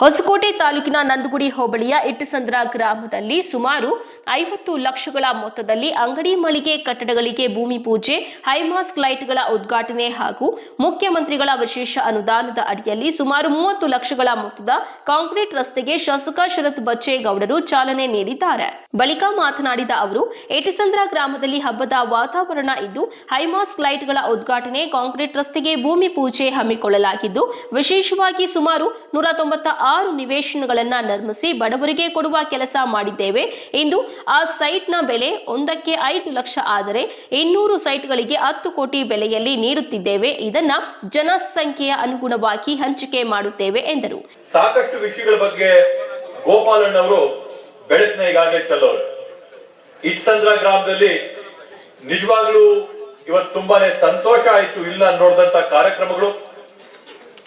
ಹೊಸಕೋಟೆ ತಾಲೂಕಿನ ನಂದಗುಡಿ ಹೋಬಳಿಯ ಇಟ್ಟಸಂದ್ರ ಗ್ರಾಮದಲ್ಲಿ ಸುಮಾರು ಐವತ್ತು ಲಕ್ಷಗಳ ಮೊತ್ತದಲ್ಲಿ ಅಂಗಡಿ ಮಳಿಗೆ ಕಟ್ಟಡಗಳಿಗೆ ಭೂಮಿ ಪೂಜೆ ಹೈಮಾಸ್ಕ್ ಲೈಟ್ಗಳ ಉದ್ಘಾಟನೆ ಹಾಗೂ ಮುಖ್ಯಮಂತ್ರಿಗಳ ವಿಶೇಷ ಅನುದಾನದ ಅಡಿಯಲ್ಲಿ ಸುಮಾರು ಮೂವತ್ತು ಲಕ್ಷಗಳ ಮೊತ್ತದ ಕಾಂಕ್ರೀಟ್ ರಸ್ತೆಗೆ ಶಾಸಕ ಶರತ್ ಬಚ್ಚೇಗೌಡರು ಚಾಲನೆ ನೀಡಿದ್ದಾರೆ. ಬಳಿಕ ಮಾತನಾಡಿದ ಅವರು, ಇಟ್ಟಸಂದ್ರ ಗ್ರಾಮದಲ್ಲಿ ಹಬ್ಬದ ವಾತಾವರಣ ಇದ್ದು ಹೈಮಾಸ್ಕ್ ಲೈಟ್ಗಳ ಉದ್ಘಾಟನೆ, ಕಾಂಕ್ರೀಟ್ ರಸ್ತೆಗೆ ಭೂಮಿ ಪೂಜೆ ಹಮ್ಮಿಕೊಳ್ಳಲಾಗಿದ್ದು, ವಿಶೇಷವಾಗಿ ಸುಮಾರು ನೂರ ತೊಂಬತ್ತ ಆರು ನಿವೇಶನಗಳನ್ನು ನಿರ್ಮಿಸಿ ಬಡವರಿಗೆ ಕೊಡುವ ಕೆಲಸ ಮಾಡಿದ್ದೇವೆ. ಇಂದು ಆ ಸೈಟ್ನ ಬೆಲೆ ಒಂದಕ್ಕೆ ಐದು ಲಕ್ಷ ಆದರೆ ಇನ್ನೂರು ಸೈಟ್ಗಳಿಗೆ ಹತ್ತು ಕೋಟಿ ಬೆಲೆಯಲ್ಲಿ ನೀಡುತ್ತಿದ್ದೇವೆ. ಇದನ್ನ ಜನಸಂಖ್ಯೆಯ ಅನುಗುಣವಾಗಿ ಹಂಚಿಕೆ ಮಾಡುತ್ತೇವೆ, ಎಂದರು. ಸಾಕಷ್ಟು ವಿಷಯಗಳ ಬಗ್ಗೆ ಗೋಪಾಲಣ್ಣ ಅವರು ಬೆಳಕಿನ ಈಗಾಗಲೇ ಚೆಲ್ಲವರು ಇಟ್ಸಂದ್ರ ಗ್ರಾಮದಲ್ಲಿ ನಿಜವಾಗ್ಲೂ ಇವತ್ತು ತುಂಬಾನೇ ಸಂತೋಷ ಆಯ್ತು ಇಲ್ಲ ನೋಡಿದಂತ ಕಾರ್ಯಕ್ರಮಗಳು.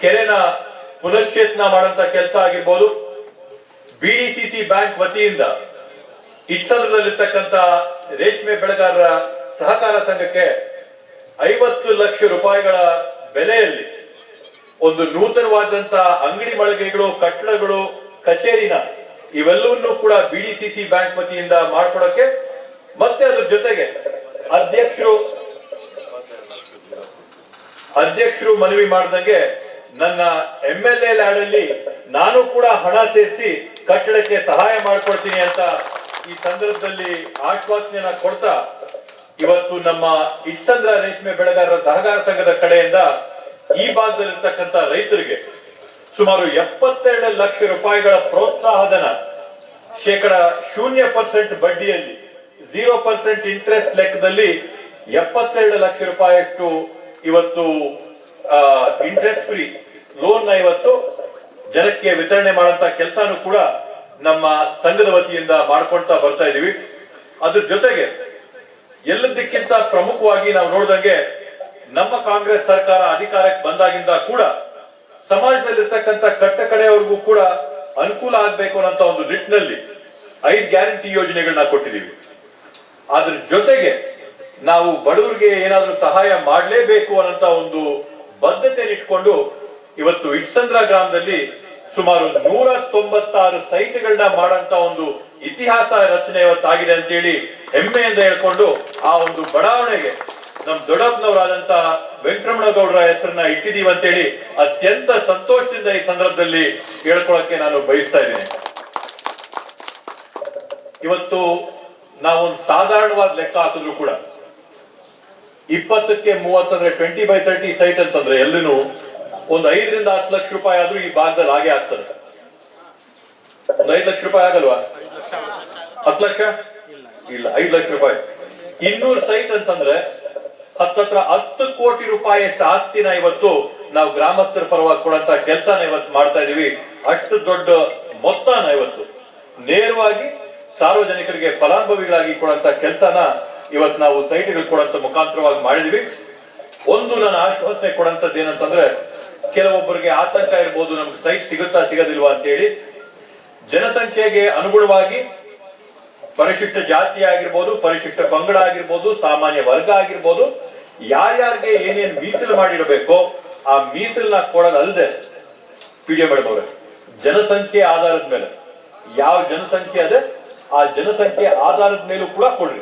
ಕೆರೆನ ಪುನಶ್ಚೇತನ ಮಾಡಂತ ಕೆಲಸ ಆಗಿರ್ಬೋದು. ಬಿಡಿಸಿಸಿ ಬ್ಯಾಂಕ್ ವತಿಯಿಂದ ಇಟ್ಸಲದಲ್ಲಿರ್ತಕ್ಕಂತ ರೇಷ್ಮೆ ಬೆಳೆಗಾರರ ಸಹಕಾರ ಸಂಘಕ್ಕೆ ಐವತ್ತು ಲಕ್ಷ ರೂಪಾಯಿಗಳ ಬೆಲೆಯಲ್ಲಿ ಒಂದು ನೂತನವಾದಂತ ಅಂಗಡಿ ಮಳಿಗೆಗಳು, ಕಟ್ಟಡಗಳು, ಕಚೇರಿನ ಇವೆಲ್ಲವನ್ನೂ ಕೂಡ ಬಿಡಿಸಿಸಿ ಬ್ಯಾಂಕ್ ವತಿಯಿಂದ ಮಾಡ್ಕೊಡಕ್ಕೆ ಮತ್ತೆ ಅದ್ರ ಜೊತೆಗೆ ಅಧ್ಯಕ್ಷರು ಅಧ್ಯಕ್ಷರು ಮನವಿ ಮಾಡ್ದಂಗೆ ನನ್ನ ಎಂ ಎಲ್ ಎ ಲ್ಯಾಡಲ್ಲಿ ನಾನು ಕೂಡ ಹಣ ಸೇರಿಸಿ ಕಟ್ಟಡಕ್ಕೆ ಸಹಾಯ ಮಾಡ್ಕೊಡ್ತೀನಿ ಅಂತ ಈ ಸಂದರ್ಭದಲ್ಲಿ ಆಶ್ವಾಸನೆಯನ್ನ ಕೊಡ್ತಾ ಇವತ್ತು ನಮ್ಮ ಇಟ್ಸಂದ್ರ ರೇಷ್ಮೆ ಬೆಳೆಗಾರರ ಸಹಕಾರ ಸಂಘದ ಕಡೆಯಿಂದ ಈ ಭಾಗದಲ್ಲಿರ್ತಕ್ಕಂಥ ರೈತರಿಗೆ ಸುಮಾರು ಎಪ್ಪತ್ತೆರಡು ಲಕ್ಷ ರೂಪಾಯಿಗಳ ಪ್ರೋತ್ಸಾಹಧನ ಶೇಕಡ ಶೂನ್ಯ ಪರ್ಸೆಂಟ್ ಬಡ್ಡಿಯಲ್ಲಿ ಜೀರೋ ಪರ್ಸೆಂಟ್ ಇಂಟ್ರೆಸ್ಟ್ ಲೆಕ್ಕದಲ್ಲಿ ಎಪ್ಪತ್ತೆರಡು ಲಕ್ಷ ರೂಪಾಯಿಯಷ್ಟು ಇವತ್ತು ಇಂಟ್ರೆಸ್ಟ್ ಫ್ರೀ ಲೋನ್ ಇವತ್ತು ಜನಕ್ಕೆ ವಿತರಣೆ ಮಾಡುವಂತ ಕೆಲಸನೂ ಕೂಡ ನಮ್ಮ ಸಂಘದ ವತಿಯಿಂದ ಮಾಡ್ಕೊಳ್ತಾ ಬರ್ತಾ ಇದೀವಿ ಅದ್ರ ಜೊತೆಗೆ ಎಲ್ಲದಕ್ಕಿಂತ ಪ್ರಮುಖವಾಗಿ ನಾವು ನೋಡಿದಂಗೆ ನಮ್ಮ ಕಾಂಗ್ರೆಸ್ ಸರ್ಕಾರ ಅಧಿಕಾರಕ್ಕೆ ಬಂದಾಗಿಂದ ಕೂಡ ಸಮಾಜದಲ್ಲಿರ್ತಕ್ಕಂಥ ಕಟ್ಟ ಕಡೆಯವರೆಗೂ ಕೂಡ ಅನುಕೂಲ ಆಗ್ಬೇಕು ಅನ್ನೋ ಒಂದು ನಿಟ್ಟಿನಲ್ಲಿ ಐದು ಗ್ಯಾರಂಟಿ ಯೋಜನೆಗಳನ್ನ ಕೊಟ್ಟಿದ್ದೀವಿ. ಅದ್ರ ಜೊತೆಗೆ ನಾವು ಬಡವರಿಗೆ ಏನಾದ್ರೂ ಸಹಾಯ ಮಾಡಲೇಬೇಕು ಅನ್ನಂತ ಒಂದು ಬದ್ಧತೆ ಇಟ್ಕೊಂಡು ಇವತ್ತು ಇಟ್ಸಂದ್ರ ಗ್ರಾಮದಲ್ಲಿ ಸುಮಾರು ನೂರ ತೊಂಬತ್ತಾರು ಸೈಟ್ಗಳನ್ನ ಮಾಡಂತ ಒಂದು ಇತಿಹಾಸ ರಚನೆ ಇವತ್ತಾಗಿದೆ ಅಂತೇಳಿ ಹೆಮ್ಮೆಯಿಂದ ಹೇಳ್ಕೊಂಡು ಆ ಒಂದು ಬಡಾವಣೆಗೆ ನಮ್ ದೊಡ್ಡಪ್ಪನವರಾದಂತ ವೆಂಕಟರಮಣ ಗೌಡರ ಹೆಸರನ್ನ ಇಟ್ಟಿದೀವಿ ಅಂತೇಳಿ ಅತ್ಯಂತ ಸಂತೋಷದಿಂದ ಈ ಸಂದರ್ಭದಲ್ಲಿ ಹೇಳ್ಕೊಳಕ್ಕೆ ನಾನು ಬಯಸ್ತಾ ಇದ್ದೇನೆ. ಇವತ್ತು ನಾವೊಂದು ಸಾಧಾರಣವಾದ ಲೆಕ್ಕ ಹಾಕಿದ್ರು ಕೂಡ. ಇಪ್ಪತ್ತಕ್ಕೆ ಮೂವತ್ತಂದ್ರೆ ಟ್ವೆಂಟಿ ಬೈ ತರ್ಟಿ ಸೈಟ್ ಅಂತಂದ್ರೆ ಎಲ್ಲೂ ಒಂದು ಐದರಿಂದ ಹತ್ತು ಲಕ್ಷ ರೂಪಾಯಿ ಆದ್ರೂ ಈ ಭಾಗದಲ್ಲಿ ಹಾಗೆ ಆಗ್ತದೆ. ಒಂದು ಐದು ಲಕ್ಷ ರೂಪಾಯಿ ಆಗಲ್ವಾ? ಹತ್ತು ಲಕ್ಷ? ಇಲ್ಲ, ಐದು ಲಕ್ಷ ರೂಪಾಯಿ. ಇನ್ನೂರು ಸೈಟ್ ಅಂತಂದ್ರೆ ಹತ್ತತ್ರ ಹತ್ತು ಕೋಟಿ ರೂಪಾಯಿ ಅಷ್ಟು ಆಸ್ತಿನ ಇವತ್ತು ನಾವು ಗ್ರಾಮಸ್ಥರ ಪರವಾಗಿ ಕೊಡಂತ ಕೆಲಸನ ಇವತ್ತು ಮಾಡ್ತಾ ಇದೀವಿ. ಅಷ್ಟು ದೊಡ್ಡ ಮೊತ್ತನ ಇವತ್ತು. ನೇರವಾಗಿ ಸಾರ್ವಜನಿಕರಿಗೆ ಫಲಾನುಭವಿಗಳಾಗಿ ಕೊಡಂತ ಕೆಲಸನ ಇವತ್ತು ನಾವು ಸೈಟ್ಗಳು ಕೊಡಂತ ಮುಖಾಂತರವಾಗಿ ಮಾಡಿದೀವಿ. ಒಂದು ನನ್ನ ಆಶ್ವಾಸನೆ ಕೊಡಂತದ್ದು ಏನಂತಂದ್ರೆ ಕೆಲವೊಬ್ಬರಿಗೆ ಆತಂಕ ಇರ್ಬೋದು, ನಮ್ಗೆ ಸೈಟ್ ಸಿಗುತ್ತಾ ಸಿಗದಿಲ್ವಾ ಅಂತ ಹೇಳಿ ಜನಸಂಖ್ಯೆಗೆ ಅನುಗುಣವಾಗಿ ಪರಿಶಿಷ್ಟ ಜಾತಿ ಆಗಿರ್ಬೋದು, ಪರಿಶಿಷ್ಟ ಪಂಗಡ ಆಗಿರ್ಬೋದು, ಸಾಮಾನ್ಯ ವರ್ಗ ಆಗಿರ್ಬೋದು, ಯಾರ್ಯಾರಿಗೆ ಏನೇನ್ ಮೀಸಲು ಮಾಡಿರಬೇಕೋ ಆ ಮೀಸಲನ್ನ ಕೊಡೋದಲ್ಲದೆ ಪಿ ಡಿ ಮೇಡಮ್ ಜನಸಂಖ್ಯೆ ಆಧಾರದ ಮೇಲೆ. ಯಾವ ಜನಸಂಖ್ಯೆ ಅದೇ, ಆ ಜನಸಂಖ್ಯೆ ಆಧಾರದ ಮೇಲೂ ಕೂಡ ಕೊಡ್ರಿ.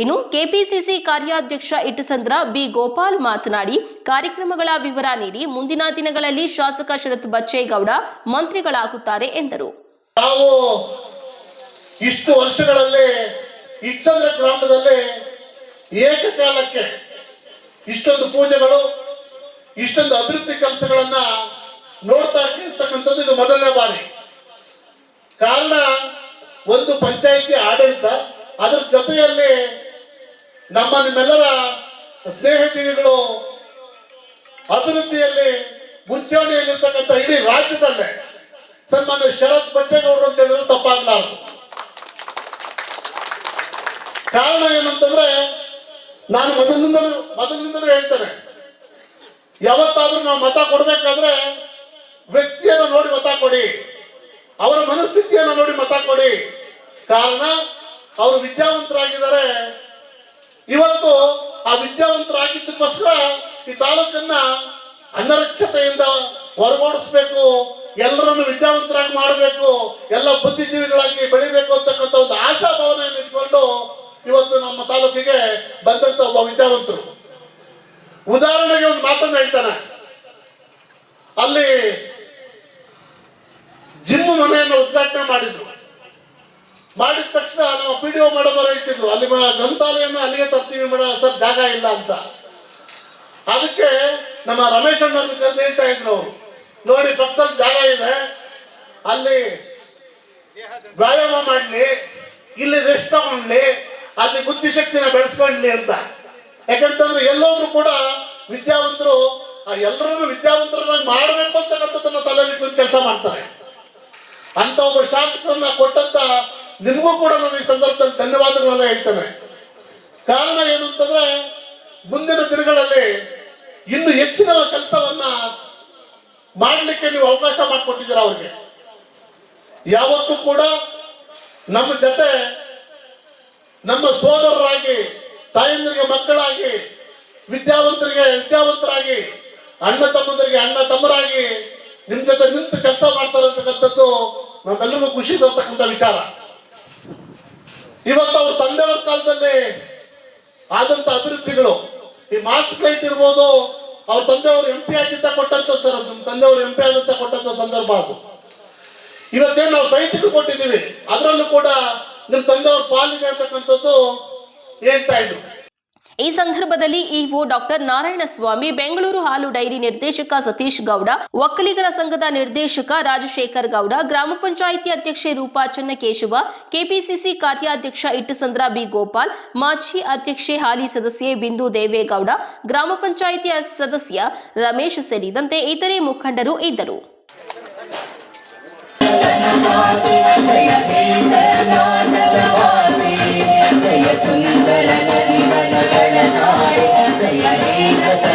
ಇನ್ನು ಕೆಪಿಸಿಸಿ ಕಾರ್ಯಾಧ್ಯಕ್ಷ ಇಟಸಂದ್ರ ಬಿ ಗೋಪಾಲ್ ಮಾತನಾಡಿ, ಕಾರ್ಯಕ್ರಮಗಳ ವಿವರ ನೀಡಿ ಮುಂದಿನ ದಿನಗಳಲ್ಲಿ ಶಾಸಕ ಶರತ್ ಬಚ್ಚೇಗೌಡ ಮಂತ್ರಿಗಳಾಗುತ್ತಾರೆ ಎಂದರು. ನಾವು ಇಷ್ಟು ವರ್ಷಗಳಲ್ಲಿ ಇಚ್ಚಂದ್ರ ಗ್ರಾಮದಲ್ಲಿ ಏಕಕಾಲಕ್ಕೆ ಇಷ್ಟೊಂದು ಪೂಜೆಗಳು, ಇಷ್ಟೊಂದು ಅಭಿವೃದ್ಧಿ ಕೆಲಸಗಳನ್ನ ನೋಡ್ತಾ ಇರ್ತಕ್ಕಂಥದ್ದು ಇದು ಮೊದಲನೇ ಬಾರಿ. ಕಾರಣ, ಒಂದು ಪಂಚಾಯಿತಿ ಆಡಳಿತ, ಅದರ ಜೊತೆಯಲ್ಲಿ ನಮ್ಮ ನಿಮ್ಮೆಲ್ಲರ ಸ್ನೇಹಜೀವಿಗಳು ಅಭಿವೃದ್ಧಿಯಲ್ಲಿ ಮುಂಚೂಣಿಯಲ್ಲಿರ್ತಕ್ಕಂಥ ಇಡೀ ರಾಜ್ಯದಲ್ಲೇ ಸನ್ಮಾನ್ಯ ಶರತ್ ಬಚ್ಚೇಗೌಡರು ಅಂತ ಹೇಳಿದ್ರು ತಪ್ಪಾಗ್ಲಾರ್ದು. ಕಾರಣ ಏನಂತಂದ್ರೆ ನಾನು ಮೊದಲಿನಿಂದಲೂ ಮೊದಲಿನಿಂದಲೂ ಹೇಳ್ತೇನೆ. ಯಾವತ್ತಾದ್ರೂ ನಾವು ಮತ ಕೊಡ್ಬೇಕಾದ್ರೆ ವ್ಯಕ್ತಿಯನ್ನು ನೋಡಿ ಮತ ಕೊಡಿ. ಅವರ ಮನಸ್ಥಿತಿಯನ್ನು ನೋಡಿ ಮತ ಕೊಡಿ. ಕಾರಣ, ಅವರು ವಿದ್ಯಾವಂತರಾಗಿದ್ದಾರೆ. ಇವತ್ತು ಆ ವಿದ್ಯಾವಂತರಾಗಿದ್ದಕ್ಕೋಸ್ಕರ ಈ ತಾಲೂಕನ್ನ ಅನರಕ್ಷತೆಯಿಂದ ಹೊರಗೋಡಿಸ್ಬೇಕು, ಎಲ್ಲರನ್ನು ವಿದ್ಯಾವಂತರಾಗಿ ಮಾಡಬೇಕು, ಎಲ್ಲ ಬುದ್ಧಿಜೀವಿಗಳಾಗಿ ಬೆಳಿಬೇಕು ಅಂತಕ್ಕಂಥ ಒಂದು ಆಶಾಭಾವನೆಯನ್ನು ಇಟ್ಕೊಂಡು ಇವತ್ತು ನಮ್ಮ ತಾಲೂಕಿಗೆ ಬಂದಂತ ಒಬ್ಬ ವಿದ್ಯಾವಂತರು. ಉದಾಹರಣೆಗೆ ಒಂದು ಮಾತನ್ನು ಹೇಳ್ತಾನೆ. ಅಲ್ಲಿ ಜಿಮ್ ಮನೆಯನ್ನು ಉದ್ಘಾಟನೆ ಮಾಡಿದ್ರು. ಮಾಡಿದ ತಕ್ಷಣ ನಾವು ಪಿ ಡಿ ಒ ಮಾಡೋದವ್ರು ಹೇಳ್ತಿದ್ರು, ಅಲ್ಲಿ ಗ್ರಂಥಾಲಯನ ಅಲ್ಲಿಗೆ ತರ್ತೀವಿ ಮೇಡ, ಸರ್ ಜಾಗ ಇಲ್ಲ ಅಂತ. ಅದಕ್ಕೆ ನಮ್ಮ ರಮೇಶ್ ಅಣ್ಣ ಹೇಳ್ತಾ ಇದ್ರು, ನೋಡಿ ಪಕ್ಕದಲ್ಲಿ ಜಾಗ ಇದೆ, ಅಲ್ಲಿ ವ್ಯಾಯಾಮ ಮಾಡಲಿ, ಇಲ್ಲಿ ರೆಸ್ಟ್ ತಗೊಂಡ್ಲಿ, ಅಲ್ಲಿ ಬುದ್ಧಿಶಕ್ತಿನ ಬೆಳೆಸ್ಕೊಂಡ್ಲಿ ಅಂತ. ಯಾಕಂತಂದ್ರೆ ಎಲ್ಲೋದ್ರು ಕೂಡ ವಿದ್ಯಾವಂತರು, ಆ ಎಲ್ಲರೂ ವಿದ್ಯಾವಂತರನ್ನಾಗಿ ಮಾಡಬೇಕು ಅಂತಕ್ಕಂಥದ್ದನ್ನ ತಲೆ ಕೆಲಸ ಮಾಡ್ತಾರೆ. ಅಂತ ಒಬ್ಬ ಶಾಸಕರನ್ನ ಕೊಟ್ಟಂತ ನಿಮಗೂ ಕೂಡ ನಾನು ಈ ಸಂದರ್ಭದಲ್ಲಿ ಧನ್ಯವಾದಗಳನ್ನ ಹೇಳ್ತೇನೆ. ಕಾರಣ ಏನು ಅಂತಂದ್ರೆ, ಮುಂದಿನ ದಿನಗಳಲ್ಲಿ ಇನ್ನು ಹೆಚ್ಚಿನ ಕೆಲಸವನ್ನ ಮಾಡಲಿಕ್ಕೆ ನೀವು ಅವಕಾಶ ಮಾಡಿಕೊಟ್ಟಿದ್ದೀರ ಅವ್ರಿಗೆ. ಯಾವತ್ತೂ ಕೂಡ ನಮ್ಮ ಜೊತೆ ನಮ್ಮ ಸೋದರರಾಗಿ, ತಾಯಂದಿರಿಗೆ ಮಕ್ಕಳಾಗಿ, ವಿದ್ಯಾವಂತರಿಗೆ ವಿದ್ಯಾವಂತರಾಗಿ, ಅಣ್ಣ ತಮ್ಮಂದರಿಗೆ ಅಣ್ಣ ತಮ್ಮರಾಗಿ ನಿಮ್ ಜೊತೆ ನಿಂತು ಕೆಲಸ ಮಾಡ್ತಾರಂತಕ್ಕಂಥದ್ದು ನಮ್ಮೆಲ್ಲರಿಗೂ ಖುಷಿ ತರ್ತಕ್ಕಂಥ ವಿಚಾರ. ಇವತ್ತು ಅವ್ರ ತಂದೆಯವರ ಕಾಲದಲ್ಲಿ ಆದಂತ ಅಭಿವೃದ್ಧಿಗಳು. ಈ ಮಾಸ್ಕ್ ಲೈಟ್ ಇರ್ಬೋದು, ಅವ್ರ ತಂದೆಯವರು ಎಂ ಪಿ ಆಗಿದ್ದ ಕೊಟ್ಟಂತ ಸರ್, ನಮ್ಮ ತಂದೆಯವರು ಎಂ ಪಿ ಆದಂತ ಕೊಟ್ಟಂತ ಸಂದರ್ಭ ಅದು. ಇವತ್ತೇನು ನಾವು ಸೈಟಿಗೆ ಕೊಟ್ಟಿದ್ದೀವಿ, ಅದರಲ್ಲೂ ಕೂಡ ನಿಮ್ಮ ತಂದೆಯವ್ರ ಪಾಲಿದೆ ಅಂತಕ್ಕಂಥದ್ದು ಹೇಳ್ತಾ ಇದ್ರು. ಈ ಸಂದರ್ಭದಲ್ಲಿ ಇಒ ಡಾಕ್ಟರ್ ನಾರಾಯಣಸ್ವಾಮಿ, ಬೆಂಗಳೂರು ಹಾಲು ಡೈರಿ ನಿರ್ದೇಶಕ ಸತೀಶ್ ಗೌಡ, ಒಕ್ಕಲಿಗರ ಸಂಘದ ನಿರ್ದೇಶಕ ರಾಜಶೇಖರ್ ಗೌಡ, ಗ್ರಾಮ ಪಂಚಾಯಿತಿ ಅಧ್ಯಕ್ಷೆ ರೂಪಾ ಚನ್ನಕೇಶವ, ಕೆಪಿಸಿಸಿ ಕಾರ್ಯಾಧ್ಯಕ್ಷ ಇಟ್ಟಸಂದ್ರ ಬಿ ಗೋಪಾಲ್, ಮಾಜಿ ಅಧ್ಯಕ್ಷೆ ಹಾಲಿ ಸದಸ್ಯೆ ಬಿಂದು ದೇವೇಗೌಡ, ಗ್ರಾಮ ಪಂಚಾಯಿತಿ ಸದಸ್ಯ ರಮೇಶ್ ಸೇರಿದಂತೆ ಇತರೆ ಮುಖಂಡರು ಇದ್ದರು. सुन्दर नन्दन गणनाय जय